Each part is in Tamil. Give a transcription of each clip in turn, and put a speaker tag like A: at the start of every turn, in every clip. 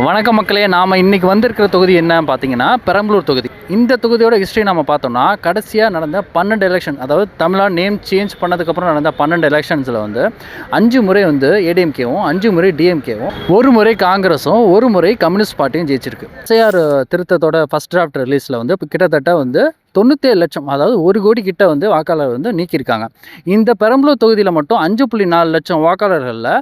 A: வணக்கம் மக்களே நாம் இன்றைக்கி வந்திருக்கிற தொகுதி என்ன பார்த்தீங்கன்னா பெரம்பலூர் தொகுதி. இந்த தொகுதியோட ஹிஸ்ட்ரி நம்ம பார்த்தோம்னா கடைசியாக நடந்த பன்னெண்டு எலெக்ஷன் அதாவது தமிழ்நாடு நேம் சேஞ்ச் பண்ணதுக்கப்புறம் நடந்த பன்னெண்டு எலெக்ஷன்ஸில் வந்து அஞ்சு முறை வந்து ஏடிஎம்கேவும் அஞ்சு முறை டிஎம்கேவும் ஒரு முறை காங்கிரஸும் ஒரு முறை கம்யூனிஸ்ட் பார்ட்டியும் ஜெயிச்சிருக்கு. எஸ்ஐஆர் திருத்தத்தோட ஃபஸ்ட் டிராஃப்ட் ரிலீஸில் வந்து கிட்டத்தட்ட வந்து தொண்ணூற்றேழு லட்சம் அதாவது ஒரு கோடி கிட்ட வந்து வாக்காளர் வந்து நீக்கியிருக்காங்க. இந்த பெரம்பலூர் தொகுதியில் மட்டும் அஞ்சு புள்ளி நாலு லட்சம் வாக்காளர்களில்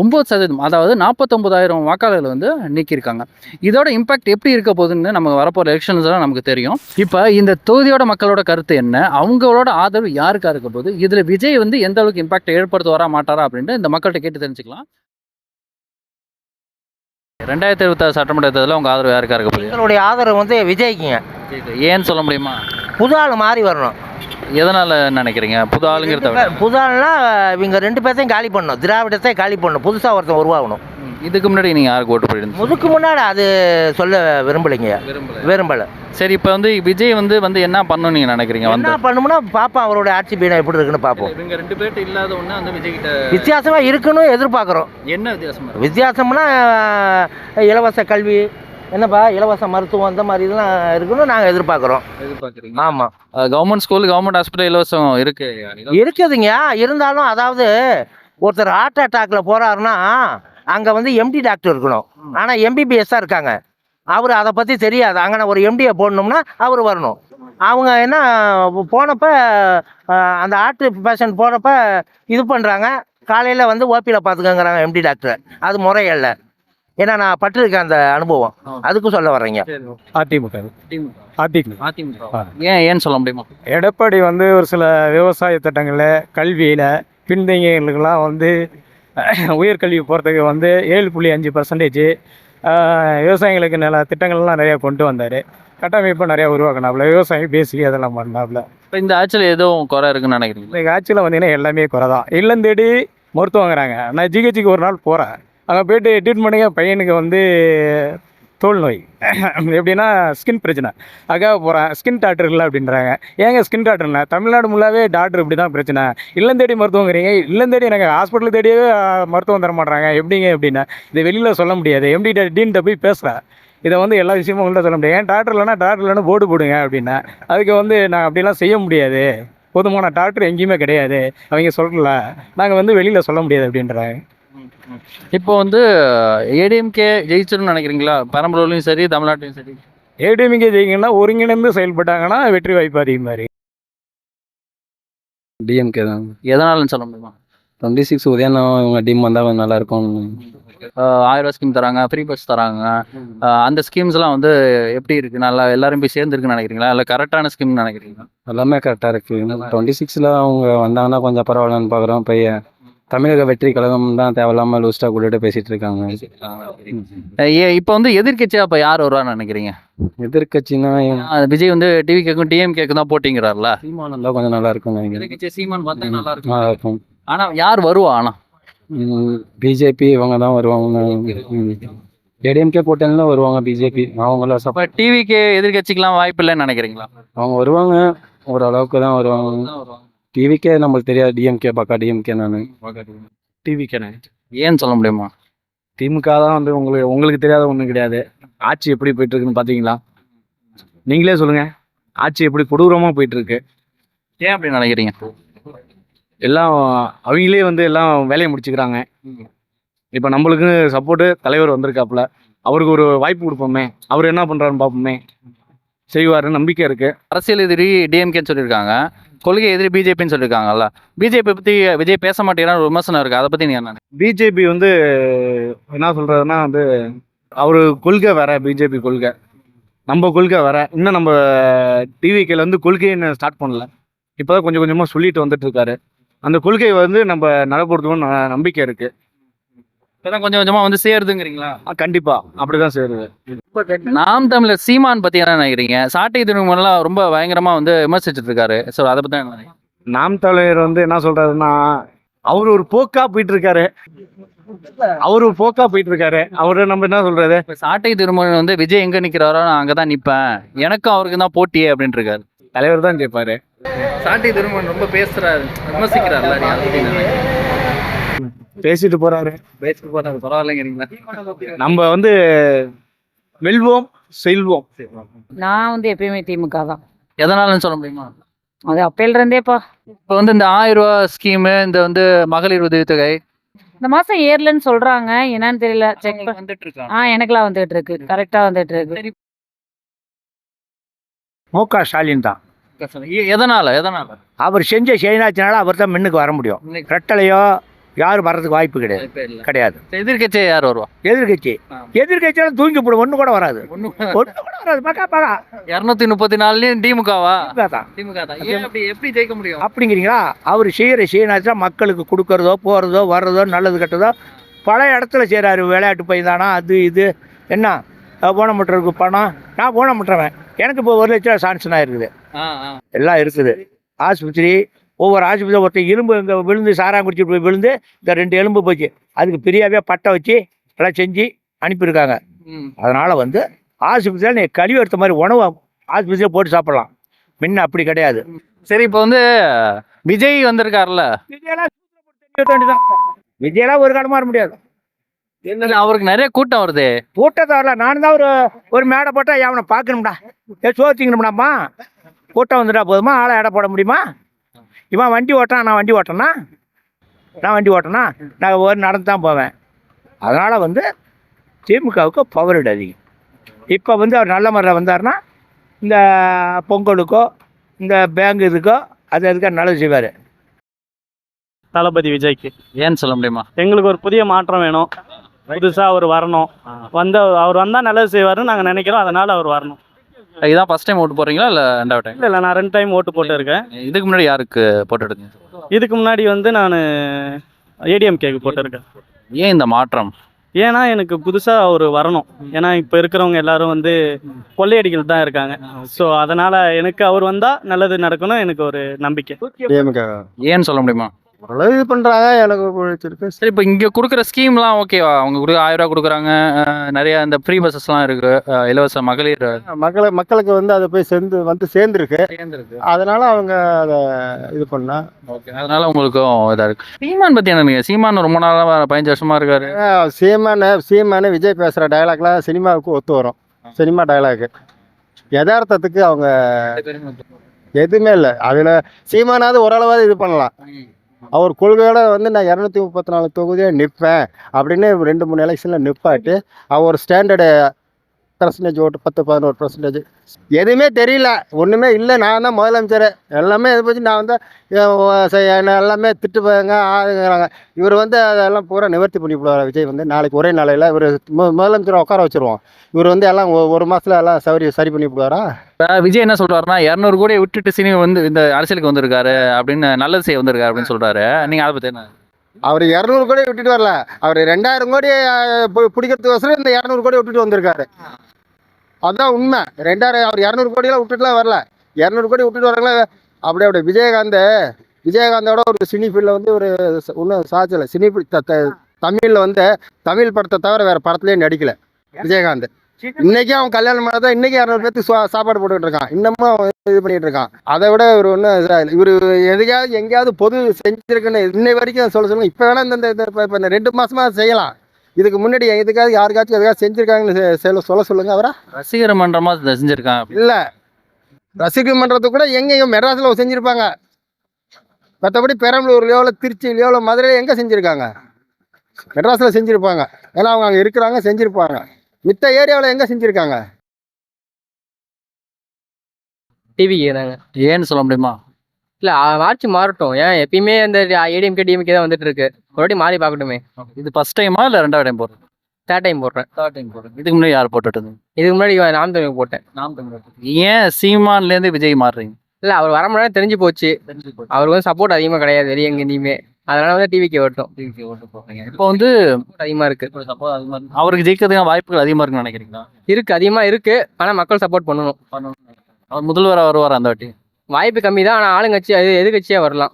A: ஒம்பது சதவீதம் அதாவது நாற்பத்தொம்பதாயிரம் வாக்காளர்கள் வந்து நீக்கியிருக்காங்க. இதோட இம்பாக்ட் எப்படி இருக்க போகுதுன்னு நம்ம வரப்போகிற எலெக்ஷன்ஸ் தான் நமக்கு தெரியும். இப்போ இந்த தொகுதியோட மக்களோட கருத்து என்ன? அவங்களோட ஆதரவு யாருக்கா இருக்க போகுது? இதில் விஜய் வந்து எந்த அளவுக்கு இம்பாக்ட் ஏற்படுத்த வரா மாட்டாரா அப்படின்ட்டு இந்த மக்கள்கிட்ட கேட்டு தெரிஞ்சுக்கலாம். ரெண்டாயிரத்தி இருபத்தாறு சட்டமன்ற தேர்தலில் உங்கள் ஆதரவு யாருக்கா இருக்க போகுது?
B: எங்களுடைய ஆதரவு வந்து விஜய்க்குங்க.
A: ஏன்னு சொல்ல முடியுமா?
B: புது ஆள் மாறி வரணும்.
A: எதனால் நினைக்கிறீங்க? புது ஆளுங்கிறத
B: புது ஆள்னா இவங்க ரெண்டு பேர்த்தையும் காலி பண்ணணும். திராவிடத்தை காலி பண்ணணும். புதுசாக ஒருத்தன் உருவாகணும்.
A: இதுக்கு முன்னாடி நீங்கள் யாருக்கு ஓட்டு போயிருந்தீங்க
B: முதுக்கு முன்னாடி அது சொல்ல விரும்பலைங்க. விரும்பலை.
A: சரி இப்போ வந்து விஜய் வந்து வந்து என்ன பண்ணணும் நீங்கள் நினைக்கிறீங்க? வந்து
B: என்ன பண்ணும்னா பார்ப்போம் அவருடைய ஆட்சி பீடம் எப்படி இருக்குன்னு பார்ப்போம்
A: இவங்க ரெண்டு பேர்ட்ட இல்லாத ஒன்று வந்து விஜய் கிட்ட
B: வித்தியாசமாக இருக்குன்னு எதிர்பார்க்குறோம்
A: என்ன வித்தியாசமா
B: வித்தியாசம்னா இலவச கல்வி என்னப்பா இலவச மருத்துவம் அந்த மாதிரி இதெல்லாம் இருக்குன்னு நாங்கள் எதிர்பார்க்குறோம்
A: எதிர்பார்க்குறீங்க
B: ஆமாம்
A: கவர்மெண்ட் ஸ்கூல் கவர்மெண்ட் ஹாஸ்பிட்டல் இலவசம் இருக்கு.
B: இருக்குதுங்க. இருந்தாலும் அதாவது ஒருத்தர் ஹார்ட் அட்டாக்ல போறாருன்னா அங்க வந்து எம்டி டாக்டர் இருக்கணும். ஆனா எம்பிபிஎஸ் தான் இருக்காங்க. அவர் அதை பத்தி தெரியாது. அங்கே ஒரு எம்டியை போடணும்னா அவர் வரணும். அவங்க என்ன போனப்ப அந்த ஹார்ட் பேஷண்ட் போனப்ப இது பண்றாங்க. காலையில வந்து ஓபியில் பார்த்துக்கங்கிறாங்க எம்டி டாக்டர் அது முறையல்ல. ஏன்னா நான் பட்டிருக்கேன் அந்த அனுபவம். அதுக்கும் சொல்ல வர்றேங்க.
C: அதிமுக அதிமுக.
A: ஏன் ஏன்னு சொல்ல முடியுமா?
C: எடப்பாடி வந்து ஒரு சில விவசாய திட்டங்களில் கல்வியில் பின்தங்கியவர்களுக்கெல்லாம் வந்து உயர்கல்வி போகிறதுக்கு வந்து ஏழு புள்ளி அஞ்சு பர்சன்டேஜ் விவசாயிகளுக்கு நல்ல திட்டங்கள்லாம் நிறையா கொண்டு வந்தார். கட்டமைப்பு நிறையா உருவாக்கினாப்புல விவசாயம் பேசி அதெல்லாம் பண்ணாப்புல.
A: இப்போ இந்த ஆட்சியில் எதுவும் குறை இருக்குன்னு நினைக்கிறீங்க?
C: இந்த ஆட்சியில் வந்தீங்கன்னா எல்லாமே குறை தான். இல்லம் தேடி மருத்துவம் வாங்குறாங்க நான் ஜிஹெச்சுக்கு ஒரு நாள் போகிறேன் அங்கே போயிட்டு ட்ரீட்மெண்ட்டுங்க பையனுக்கு வந்து தோல் நோய் எப்படின்னா ஸ்கின் பிரச்சனை. அதுக்காக போகிறேன் ஸ்கின் டாக்டர் இல்லை அப்படின்றாங்க. ஏங்க ஸ்கின் டாக்டர்னா தமிழ்நாடு முல்லாவே டாக்டர் இப்படி தான் பிரச்சனை. இல்லம் தேடி மருத்துவங்கிறீங்க. இல்லம் தேடி எனக்கு ஹாஸ்பிட்டல் தேடியே மருத்துவம் தர மாட்றாங்க. எப்படிங்க அப்படின்னா. இதை வெளியில் சொல்ல முடியாது. எம்டி டீன்ட்ட போய் பேசுகிறேன் இதை வந்து எல்லா விஷயமும் உங்கள்கிட்ட சொல்ல முடியாது. ஏன் டாக்டர் இல்லைனா டாக்டர் இல்லைன்னு போர்டு போடுங்க அப்படின்னா அதுக்கு வந்து நான் அப்படிலாம் செய்ய முடியாது. போதுமான டாக்டர் எங்கேயுமே கிடையாது. அவங்க சொல்லல நாங்கள் வந்து வெளியில் சொல்ல முடியாது அப்படின்றாங்க.
A: இப்போ வந்து ஏடிஎம்கே ஜெயிச்சிருன்னு நினைக்கிறீங்களா? பெரம்பலூர்லையும் சரி தமிழ்நாட்டிலையும் சரி.
C: ஏடிஎம்கே ஜெயிங்கன்னா ஒருங்கிணைந்து செயல்பட்டாங்கன்னா வெற்றி வாய்ப்பு அதிகமாக இருக்கு
D: டிஎம்கே தான்.
A: எதனாலன்னு சொல்ல முடியுமா?
D: டுவெண்ட்டி சிக்ஸ் உதயநாதன் இவங்க டீம் வந்தால் கொஞ்சம் நல்லா இருக்கும்.
A: ஆயிரம் ரூபாய் ஸ்கீம் தராங்க ஃப்ரீ பஸ் தராங்க. அந்த ஸ்கீம்ஸ்லாம் வந்து எப்படி இருக்கு? நல்லா எல்லாரும் போய் சேர்ந்துருக்குன்னு நினைக்கிறீங்களா? இல்லை கரெக்டான ஸ்கீம்னு நினைக்கிறீங்களா?
D: எல்லாமே கரெக்டாக இருக்கு. டுவெண்ட்டி சிக்ஸில் அவங்க வந்தாங்கன்னா கொஞ்சம் பரவாயில்லன்னு பார்க்குறோம் பையன் தமிழக வெற்றி கழகம் தான் தேவையில்லாமல் லூஸ்டாக கூட்டிட்டு பேசிட்டு இருக்காங்க.
A: ஏ இப்போ வந்து எதிர்க்கட்சியா அப்போ யார் வருவான்னு நினைக்கிறீங்க?
D: எதிர்கட்சினா
A: விஜய் வந்து டிவி கேக்கும் டிஎம் கேக்கும் தான் போட்டிங்கிறார்ல.
D: சீமான் இருந்தால் கொஞ்சம் நல்லா இருக்கும்
A: சீமான் பார்த்தா நல்லா இருக்கும்.
D: நல்லா இருக்கும்.
A: ஆனா யார் வருவா ஆனா?
D: பிஜேபி இவங்க தான் வருவாங்க ஏடிஎம்கே போட்டேன்னா வருவாங்க பிஜேபி அவங்கள
A: இப்போ
D: சப்போர்ட்
A: டிவிக்கு எதிர்க்கட்சிக்கெல்லாம் வாய்ப்பு இல்லைன்னு நினைக்கிறீங்களா?
D: அவங்க வருவாங்க. ஓரளவுக்கு தான் வருவாங்க. டிவிக்கே நம்மளுக்கு தெரியாது. டிஎம்கே பக்கா டிஎம்கே நான்.
E: டிவிக்கேனே
A: ஏன்னு சொல்ல முடியுமா?
E: திமுக தான் வந்து உங்களுக்கு உங்களுக்கு தெரியாத ஒன்றும் கிடையாது. ஆட்சி எப்படி போயிட்டு இருக்குன்னு பார்த்தீங்களா நீங்களே சொல்லுங்க. ஆட்சி எப்படி கொடூரமாக போயிட்டு இருக்கு
A: ஏன் அப்படி நினைக்கிறீங்க?
E: எல்லாம் அவங்களே வந்து எல்லாம் வேலையை முடிச்சுக்கிறாங்க. இப்போ நம்மளுக்கு சப்போர்ட்டு தலைவர் வந்திருக்காப்புல. அவருக்கு ஒரு வாய்ப்பு கொடுப்போமே. அவர் என்ன பண்ணுறாருன்னு பார்ப்போமே செய்வாருன்னு நம்பிக்கை இருக்கு.
A: அரசியல் எதிரி டிஎம்கேன்னு சொல்லியிருக்காங்க. கொள்கை எதிரி பிஜேபின்னு சொல்லியிருக்காங்கல்ல. பிஜேபி பத்தி விஜய் பேச மாட்டேங்கிறான்னு விமர்சனம் இருக்கு. அதை பத்தி நீங்க என்ன?
E: பிஜேபி வந்து என்ன சொல்கிறதுனா வந்து அவர் கொள்கை வேற பிஜேபி கொள்கை. நம்ம கொள்கை வேற. இன்னும் நம்ம டிவிக்கில் வந்து கொள்கையை ஸ்டார்ட் பண்ணல. இப்போ தான் கொஞ்சம் கொஞ்சமாக சொல்லிட்டு வந்துட்டு இருக்காரு. அந்த கொள்கை வந்து நம்ம நடைபடுத்துவோம்னு ந- நம்பிக்கை இருக்கு.
A: இப்பதான் கொஞ்சம் கொஞ்சமா வந்து சேருதுங்கிறீங்களா?
E: ஆ, கண்டிப்பா. அப்படிதான் சேருது.
A: நாம் தமிழர் சீமான் பத்தி என்ன நினைக்கிறீங்க? சாட்டை திருமணம்லாம் ரொம்ப பயங்கரமா வந்து விமர்சிச்சுட்டு இருக்காரு. ஸோ அதை பத்தி என்ன?
E: நாம் தலைவர் வந்து என்ன சொல்றாருன்னா அவர் ஒரு போக்கா போயிட்டு இருக்காரு அவர் ஒரு போக்கா போயிட்டு இருக்காரு அவரு நம்ம என்ன சொல்றது?
A: சாட்டை திருமணம் வந்து விஜய் எங்க நிக்கிறாரோ நான் அங்கதான் நிப்பேன். எனக்கும் அவருக்கு தான் போட்டியே அப்படின்னு இருக்காரு.
E: தலைவர் தான் ஜெயிப்பாரு.
A: சாட்டை திருமணம் ரொம்ப பேசுறாரு. விமர்சிக்கிறாருல
F: பேசிட்டு போறாரு.
A: பேசிட்டு போறாரு பரவாயில்லைங்கிறீங்களா?
F: நம்ம வந்து வெல்வோம் செல்வோம்.
G: நான் வந்து எப்பயுமே திமுக தான்.
A: எதனாலன்னு சொல்ல முடியுமா?
G: அது அப்பையில இருந்தேப்பா.
A: இப்போ வந்து இந்த ஆயிரம் ரூபா ஸ்கீமு இந்த வந்து மகளிர் உதவித்தொகை
G: இந்த மாசம் ஏர்லன்னு சொல்றாங்க. என்னன்னு தெரியல. செக்
A: வந்துட்டு இருக்காங்க
G: ஆ எனக்கெல்லாம் வந்துட்டு இருக்கு கரெக்டா வந்துட்டு இருக்கு
H: மு க ஸ்டாலின் தான்.
A: எதனால எதனால?
H: அவர் செஞ்ச செயலாச்சினால அவர் தான் முன்னுக்கு வர முடியும். ரெட்டலையோ யாரும் வர்றதுக்கு வாய்ப்பு கிடையாது. கிடையாது.
A: எதிர்கட்சியே யார் வருவா?
H: எதிர்கட்சி. எதிர்கட்சியால தூங்கி போடும். ஒண்ணு கூட வராது.
A: ஒண்ணு
H: கூட வராது. பாக்கா பாக்கா.
A: இருநூத்தி முப்பத்தி நாலுலயும் திமுகவா?
H: திமுக தான்.
A: திமுக தான். எப்படி ஜெயிக்க முடியும்?
H: அப்படிங்கிறீங்களா? அவர் செய்கிற செய்யினாச்சும் மக்களுக்கு கொடுக்கறதோ போகிறதோ வர்றதோ நல்லது கெட்டதோ பல இடத்துல செய்கிறாரு விளையாட்டு பையன் அது இது. என்ன? அஹ் ஊனமுற்றருக்கு பணம். நான் ஊனமுற்றவன் எனக்கு இப்போ ஒரு லட்சம் சான்ஷனாக இருக்குது. எல்லாம் இருக்குது. ஆஸ்பத்திரி ஒவ்வொரு ஆஸ்பத்திரி ஒருத்தர் எலும்பு இங்கே விழுந்து சாராயம் குடிச்சிட்டு போய் விழுந்து இந்த ரெண்டு எலும்பு போச்சு. அதுக்கு பெரியாவே பட்டை வச்சு எல்லாம் செஞ்சு அனுப்பியிருக்காங்க. அதனால் வந்து ஆஸ்பத்திரியில் நீ கழிவு எடுத்த மாதிரி உணவு ஆஸ்பத்திரியில் போட்டு சாப்பிட்லாம். முன்ன அப்படி கிடையாது.
A: சரி இப்போ வந்து விஜய் வந்திருக்காருல்ல?
H: விஜயெல்லாம். விஜயெல்லாம் ஒரு காலமாக வர முடியாது.
A: அவருக்கு நிறைய கூட்டம் வருது.
H: கூட்டத்தை வரல. நான் தான் ஒரு ஒரு மேடை போட்டால் அவனை பார்க்கணும்டா. ஏ சோத்திக்கணும்டாம்மா. கூட்டம் வந்துட்டா போதுமா? ஆளை எடை போட முடியுமா? இவன் வண்டி ஓட்டான் நான் வண்டி ஓட்டனா நான் வண்டி ஓட்டனா நான் ஒரு நடந்து தான் போவேன். அதனால் வந்து திமுகவுக்கு பவர் அதிகம். இப்போ வந்து அவர் நல்ல முறையில் வந்தாருன்னா இந்த பொங்கலுக்கோ இந்த பேங்க் இதுக்கோ அது அதுக்காக நல்லது செய்வார்.
I: தளபதி விஜய்க்கு.
A: ஏன்னு சொல்ல முடியுமா?
I: எங்களுக்கு ஒரு புதிய மாற்றம் வேணும். புதுசாக அவர் வரணும். வந்து அவர் வந்தால் நல்லது செய்வாருன்னு நாங்கள் நினைக்கிறோம். அதனால் அவர் வரணும்.
A: இதான் ஃபர்ஸ்ட் டைம் ஓட்டு போறீங்களா இல்ல ரெண்டாவது டைம்
I: இல்லை இல்லை நான் ரெண்டு டைம் ஓட்டு போட்டிருக்கேன்.
A: இதுக்கு முன்னாடி யாருக்கு போட்டுடுங்க
I: இதுக்கு முன்னாடி வந்து நான் ஏடிஎம்கேக்கு போட்டிருக்கேன்.
A: ஏன் இந்த மாற்றம்?
I: ஏன்னா எனக்கு புதுசாக அவர் வரணும். ஏன்னா இப்போ இருக்கிறவங்க எல்லாரும் வந்து கொள்ளையடிகள் தான் இருக்காங்க. ஸோ அதனால் எனக்கு அவர் வந்தால் நல்லது நடக்கணும் எனக்கு ஒரு நம்பிக்கை.
A: ஏன்னு சொல்ல முடியுமா?
J: ஓரளவு இது பண்ணுறாங்க எனக்கு பிடிச்சிருக்கு.
A: சரி இப்போ இங்க கொடுக்குற ஸ்கீம்லாம் ஓகேவா அவங்க கொடுக்க ஆயிரம் ரூபா கொடுக்குறாங்க. நிறைய இந்த ஃப்ரீ பஸ்ஸஸ்லாம் இருக்கு. இலவச மகளிர்
J: மக்களை மக்களுக்கு வந்து அதை போய் சேர்ந்து வந்து சேர்ந்துருக்கு. அதனால அவங்க அதை இது பண்ணா.
A: ஓகே அதனால உங்களுக்கும் இதா இருக்கு. சீமான் பத்தி என்ன சீமான் ரொம்ப நாளா பதினஞ்சு வருஷமா இருக்காரு.
J: சீமான சீமான விஜய் பேசுகிற டயலாக்லாம் சினிமாவுக்கு ஒத்து வரும். சினிமா டயலாக் யதார்த்தத்துக்கு அவங்க எதுவுமே இல்லை. அதில் சீமானாவது ஓரளவாவது இது பண்ணலாம். அவர் கொள்கையோட வந்து நான் இரநூத்தி முப்பத்தி நாலு தொகுதியாக நிற்பேன் அப்படின்னு ரெண்டு மூணு எலெக்ஷனில் நிற்பாட்டு அவர் ஸ்டாண்டர்டு பர்சன்டேஜ் ஓட்டு பத்து பதினோரு பர்சன்டேஜ் எதுவுமே தெரியல. ஒன்றுமே இல்லை. நான் தான் முதலமைச்சர். எல்லாமே இதை பற்றி நான் வந்து எல்லாமே திட்டுவாங்க ஆளுங்கிறாங்க. இவர் வந்து அதெல்லாம் பூரா நிவர்த்தி பண்ணி விடுவார் விஜய் வந்து. நாளைக்கு ஒரே நாளையில் இவர் முதலமைச்சரை உட்கார வச்சிருவோம். இவர் வந்து எல்லாம் ஒரு மாதத்தில் எல்லாம் சௌரி சரி பண்ணி விடுவாரா
A: விஜய் என்ன சொல்றாருன்னா இரநூறு கோடியை விட்டுட்டு சினிமா வந்து இந்த அரசியலுக்கு வந்திருக்காரு அப்படின்னு நல்லது செய்ய வந்திருக்காரு அப்படின்னு சொல்றாரு. நீங்க அதை பத்தி என்ன?
J: அவர் இரநூறு கோடி விட்டுட்டு வரல. அவர் ரெண்டாயிரம் கோடி அஹ், பு- பிடிக்கிறதுக்கோசரம் இந்த இரநூறு கோடி விட்டுட்டு வந்திருக்காரு. அதுதான் உண்மை. ரெண்டாயிரம் அவர் இரநூறு கோடியெல்லாம் விட்டுட்டுலாம் வரல. இரநூறு கோடி விட்டுட்டு வரங்களா அப்படி அப்படியே விஜயகாந்த் விஜயகாந்தோட ஒரு சினி ஃபீல்டில் வந்து ஒரு ஒன்றும் சாதிச்சலை சினி தமிழில் வந்து தமிழ் படத்தை தவிர வேறு படத்துலேயும் நடிக்கல விஜயகாந்த். இன்னைக்கு அவன் கல்யாணம் பண்ணாத இன்னைக்கு இரநூறு பேத்துக்கு சா- சாப்பாடு போட்டுக்கிட்டு இருக்கான். இன்னமும் அவன் இது பண்ணிட்டு இருக்கான். அதை விட இவர் ஒன்றும் இவர் எதுக்காவது எங்கேயாவது பொது செஞ்சிருக்குன்னு இன்னை வரைக்கும் சொல்ல சொல்லுங்க. இப்போ வேணா இந்த இந்த- இந்த ரெண்டு மாசமா செய்யலாம். இதுக்கு முன்னாடி எதுக்காவது யாருக்காச்சும் எதுக்காவது செஞ்சிருக்காங்கன்னு சொல்ல சொல்ல சொல்லுங்க அவரா?
A: ரசிகர் மன்றமா இதை செஞ்சிருக்காங்க
J: இல்லை. ரசிகர் மன்றத்துக்கு கூட எங்கேயும் மெட்ராஸில் செஞ்சுருப்பாங்க. மற்றபடி பெரம்பலூர்லையோ இல்லை திருச்சியிலையோ இல்லை மதுரையில எங்கே செஞ்சுருக்காங்க? மெட்ராஸில் செஞ்சுருப்பாங்க. ஏன்னா அவங்க அங்கே இருக்கிறாங்க செஞ்சுருப்பாங்க. மித்த ஏரியாவில் எங்கே செஞ்சுருக்காங்க?
K: டிவிக்கு தாங்க.
A: ஏன்னு சொல்ல முடியுமா?
K: இல்ல ஆட்சி மாறட்டும். ஏன்? எப்பயுமே அந்த ஏடிஎம்கே டிஎம்கே தான் வந்துட்டு இருக்கு ஒரு வாட்டி மாறி பார்க்கட்டுமே.
A: இது ஃபர்ஸ்ட் டைமா இல்ல ரெண்டாவது டைம் போடுறது?
K: தேர்ட் டைம் போடுறேன்.
A: தேர்ட் டைம் போடுறது. இதுக்கு முன்னாடி யார் போட்டுட்டு இருந்தீங்க?
K: இதுக்கு முன்னாடி நாம் தமிழ் போட்டேன்.
A: நாம் தமிழர் ஏன் சீமான்ல இருந்து விஜய் மாறுறீங்க?
K: இல்ல அவர் வர முன்னாடி தெரிஞ்சு போச்சு. அவருக்கு வந்து சப்போர்ட் அதிகமா கிடையாது வெளியே எங்கேயுமே. அதனால வந்து டிவிக்கு வரட்டும்
A: இப்போ வந்து
K: Support அதிகமா இருக்கு.
A: அவருக்கு ஜெயிக்கிறதுக்கான வாய்ப்புகள் அதிகமா இருக்குன்னு நினைக்கிறீங்களா?
K: இருக்கு அதிகமா இருக்கு. ஆனா மக்கள் சப்போர்ட் பண்ணணும்.
A: அவர் முதல்வரா வருவார் அந்த வாட்டி?
K: வாய்ப்பு கம்மி தான் ஆனா ஆளுங்கட்சி அது எதிர்கட்சியா வரலாம்.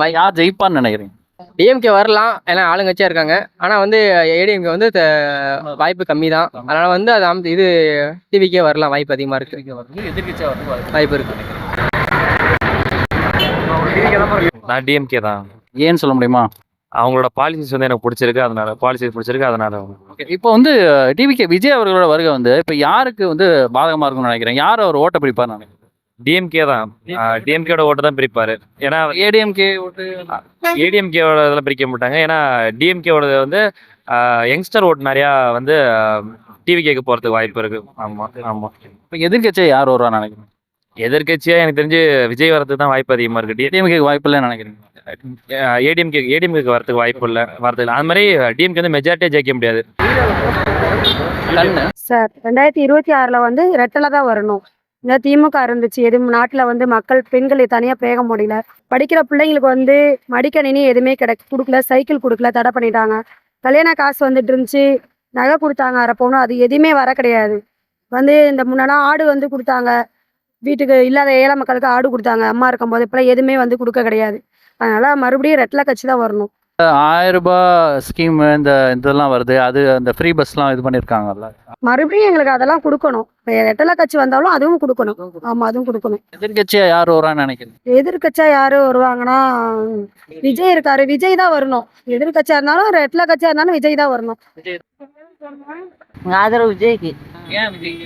A: வாய்- யார் ஜெயிப்பான்னு நினைக்கிறீங்க?
K: டிஎம்கே வரலாம் ஏன்னா ஆளுங்கட்சியா இருக்காங்க. ஆனா வந்து ஏடிஎம்கே வந்து வாய்ப்பு கம்மி தான் அதனால வந்து அது அம்- இது டிவிக்கே வரலாம் வாய்ப்பு அதிகமா இருக்கு. வாய்ப்பு இருக்கு.
L: நான் டிஎம்கே தான்.
A: ஏன்னு சொல்ல முடியுமா?
L: அவங்களோட பாலிசிஸ் வந்து எனக்கு பிடிச்சிருக்கு அதனால பாலிசிஸ் பிடிச்சிருக்கு அதனால.
A: ஓகே இப்போ வந்து டிவிகே விஜய் அவர்களோட வருகை வந்து இப்போ யாருக்கு வந்து பாதகமாக இருக்கும்னு நினைக்கிறேன் யார் அவர் ஓட்ட பிடிப்பார்னு நினைக்கிறேன்
L: டிஎம்கே தான் டிஎம்கேட ஓட்டு தான் பிரிப்பாரு ஏன்னா
A: ஏடிஎம்கே ஓட்டு
L: ஏடிஎம்கேவோட இதெல்லாம் பிரிக்க மாட்டாங்க ஏன்னா டிஎம்கேவோட வந்து யங்ஸ்டர் ஓட்டு நிறையா வந்து டிவிகேக்கு போகிறதுக்கு வாய்ப்பு இருக்கு ஆமாம் ஆமாம்
A: இப்போ எதிர்க்கட்சியை யார் வருவான்னு நினைக்கிறேன்
L: எதிர்கட்சியாக எனக்கு தெரிஞ்சு விஜய் வரதுக்கு தான் வாய்ப்பு அதிகமாக இருக்கு
A: ஏடிஎம்கே வாய்ப்பு இல்லைன்னு நினைக்கிறேன்
L: ஏடிஎம்கே ஏடிஎம்கேக்கு வரதுக்கு வாய்ப்பு இல்லை வரதுக்கு இல்லை அது மாதிரி டிஎம்கே வந்து மெஜாரிட்டியாக ஜெயிக்க முடியாது
M: சார் ரெண்டாயிரத்தி இருபத்தி ஆறில் வந்து ரெட்டலை தான் வரணும் இந்த திமுக இருந்துச்சு. எதுவும் நாட்டில் வந்து மக்கள் பெண்களை தனியாக பேக முடியல. படிக்கிற பிள்ளைங்களுக்கு வந்து மடிக்கணினி எதுவுமே கிடை கொடுக்கல சைக்கிள் கொடுக்கல தடை பண்ணிட்டாங்க. கல்யாண காசு வந்துட்டு இருந்துச்சு. நகை கொடுத்தாங்க அரை அது எதுவுமே வர கிடையாது. வந்து இந்த முன்னெல்லாம் ஆடு வந்து கொடுத்தாங்க. வீட்டுக்கு இல்லாத ஏழை மக்களுக்கு ஆடு கொடுத்தாங்க. அம்மா இருக்கும்போது இப்போலாம் எதுவுமே வந்து கொடுக்க கிடையாது. அதனால் மறுபடியும் ரெட்டலை கட்சி தான் வரணும்.
A: ஆயிரம் ரூபாய் ஸ்கீம் இந்த இதெல்லாம் வருது. அது அந்த ஃப்ரீ பஸ்லாம் இது பண்ணியிருக்காங்கல்ல
M: மறுபடியும் எங்களுக்கு அதெல்லாம் கொடுக்கணும். ரெட்டலை கட்சி வந்தாலும் அதுவும் கொடுக்கணும். ஆமாம் அதுவும் கொடுக்கணும்.
A: எதிர்க்கட்சியா யார் வருவான்னு நினைக்கிறேன்
M: எதிர்கட்சியா யாரு வருவாங்கன்னா விஜய் இருக்காரு. விஜய் தான் வரணும். எதிர்கட்சியா இருந்தாலும் ரெட்ல கட்சியா இருந்தாலும் விஜய் தான் வரணும்.
N: ஆதரவு விஜய்க்கு.
A: ஏன் விஜய்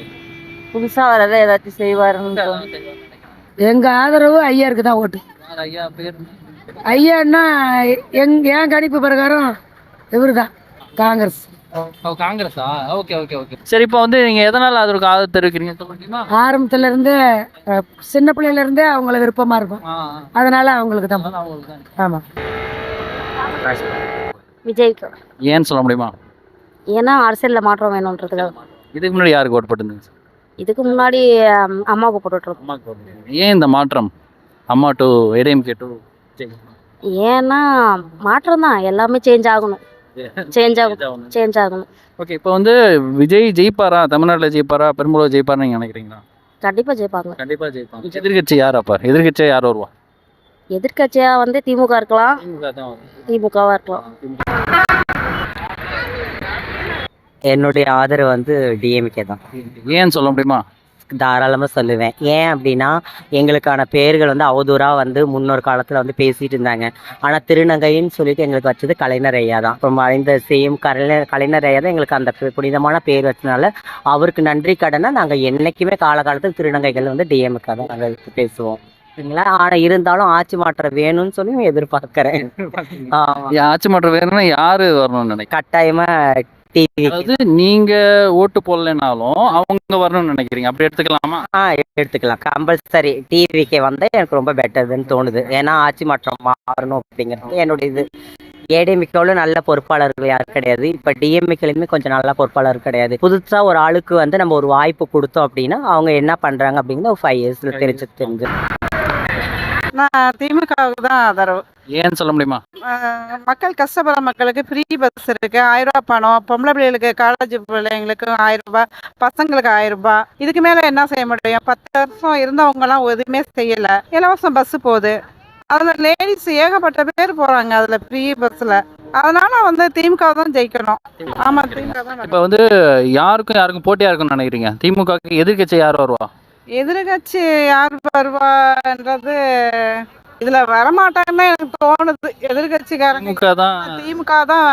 N: புதுசா வரத ஏதாச்சும் செய்வாருன்னு
M: எங்க ஆதரவு ஐயாருக்கு தான் ஓட்டு.
A: ஐயா பேர்
M: ஐயான்னா எங் என் கணிப்பு பிரகாரம் இவரு தான் காங்கிரஸ்.
A: ஓ காங்கிரஸா? Okay okay okay. சரி இப்போ வந்து நீங்க எதனால அதற்கு ஆதரவு தெரிவிக்கிறீங்க சொல்ல முடியுமா?
M: ஆரம்பத்துல இருந்தே அஹ், சின்ன பிள்ளையில இருந்தே அவங்கள விருப்பமா இருக்கும்.
A: ஆ,
M: அதனால அவங்களுக்கு தான்.
A: அவங்களுக்கு தான்.
M: ஆமா.
G: விஜய்க்கு.
A: ஏன்னு சொல்ல முடியுமா?
G: ஏன்னா அரசியலில் மாற்றம் வேணுன்றதுக்காக.
A: இதுக்கு முன்னாடி யாருக்கு ஓட்டு போட்டுருந்தீங்க?
G: இதுக்கு முன்னாடி அம், அம்மாவுக்கு போட்டுட்ருக்கோம்.
A: ஏன் இந்த மாற்றம்? அம்மா டு ஏடிஎம்கே டு
G: ஏன்னா மாற்றம் தான் எல்லாமே சேஞ்ச் ஆகணும். சேஞ்ச் ஆகும். சேஞ்ச் ஆகணும்.
A: ஓகே இப்போ வந்து விஜய் ஜெயிப்பாரா? தமிழ்நாட்டில் ஜெயிப்பாரா? பெரும்பலூர் ஜெயிப்பாரா நீங்க நினைக்கிறீங்களா?
G: கண்டிப்பாக ஜெயிப்பாங்க.
A: கண்டிப்பா ஜெயிப்பாங்க. எதிர்கட்சி யார் அப்ப? எதிர்கட்சியா யார் வருவா?
G: எதிர்க்கட்சியாக வந்து திமுக இருக்கலாம். திமுகவாக இருக்கலாம்.
N: என்னுடைய ஆதரவு வந்து டிஎம்கே தான்.
A: ஏன்னு சொல்ல முடியுமா?
N: தாராளமாக சொல்லுவேன். ஏன் அப்படின்னா எங்களுக்கான பெயர்கள் வந்து அவதூறாக வந்து முன்னொரு காலத்தில் வந்து பேசிட்டு இருந்தாங்க. ஆனால் திருநங்கைன்னு சொல்லிட்டு எங்களுக்கு வச்சது கலைஞர் ஐயா தான். இப்போ மறைந்த சேம் கலைஞர் கலைஞர் ஐயா தான் எங்களுக்கு அந்த புனிதமான பேர் வச்சதுனால அவருக்கு நன்றி கடனை நாங்கள் என்றைக்குமே காலகாலத்தில் திருநங்கைகள் வந்து டிஎம்கே தான் நாங்கள் பேசுவோம். சரிங்களா? ஆனால் இருந்தாலும் ஆட்சி மாற்றம் வேணும்னு சொல்லி எதிர்பார்க்குறேன்.
A: ஆட்சி மாற்றம் வேணும்னா யாரு வரணும்னு நினைக்கிறேன்
N: கட்டாயமாக டிவி
A: அதாவது நீங்க ஓட்டு போடலைனாலும் அவங்க வரணும்னு நினைக்கிறீங்க. அப்படி எடுத்துக்கலாமா?
N: ஆ எடுத்துக்கலாம். கம்பல்சரி. டிவிக்கு வந்தால் எனக்கு ரொம்ப பெட்டர்துன்னு தோணுது. ஏன்னா ஆட்சி மாற்றம் மாறணும் அப்படிங்கிறது என்னுடைய இது. ஏடிஎம்கேவில் நல்ல பொறுப்பாளர்கள் யாரும் கிடையாது. இப்போ டிஎம்கேலையுமே கொஞ்சம் நல்ல பொறுப்பாளர் கிடையாது. புதுசாக ஒரு ஆளுக்கு வந்து நம்ம ஒரு வாய்ப்பு கொடுத்தோம் அப்படின்னா அவங்க என்ன பண்ணுறாங்க அப்படிங்கிறது ஒரு ஃபைவ் இயர்ஸில் தெரிஞ்சு தெரிஞ்சு.
O: நான் திமுகவுக்கு தான் ஆதரவு.
A: ஏன்னு சொல்ல முடியுமா?
O: மக்கள் கஷ்டப்படுற மக்களுக்கு ஃப்ரீ பஸ் இருக்கு. ஆயிரம் ரூபாய் பணம். பொம்பளை பிள்ளைகளுக்கு காலேஜ் பிள்ளைங்களுக்கு ஆயிரம் ரூபாய் பசங்களுக்கு ஆயிரம் ரூபாய் இதுக்கு மேல என்ன செய்ய முடியும்? பத்து வருஷம் இருந்தவங்கலாம் எதுவுமே செய்யல. இலவசம் பஸ் போகுது. அதுல லேடிஸ் ஏகப்பட்ட பேர் போறாங்க அதுல ஃப்ரீ பஸ்ல அதனால வந்து திமுக தான் ஜெயிக்கணும். ஆமா திமுக தான்
A: இப்போ வந்து யாருக்கும் யாருக்கும் போட்டியா இருக்கும்னு நினைக்கிறீங்க? திமுக எதிர்கட்சி யார் வருவா?
O: எதிர்கட்சி யார் வருவான்றது இதுல வரமாட்டாங்கன்னு எனக்கு தோணுது. எதிர்கட்சிக்காரங்க
A: திமுக தான்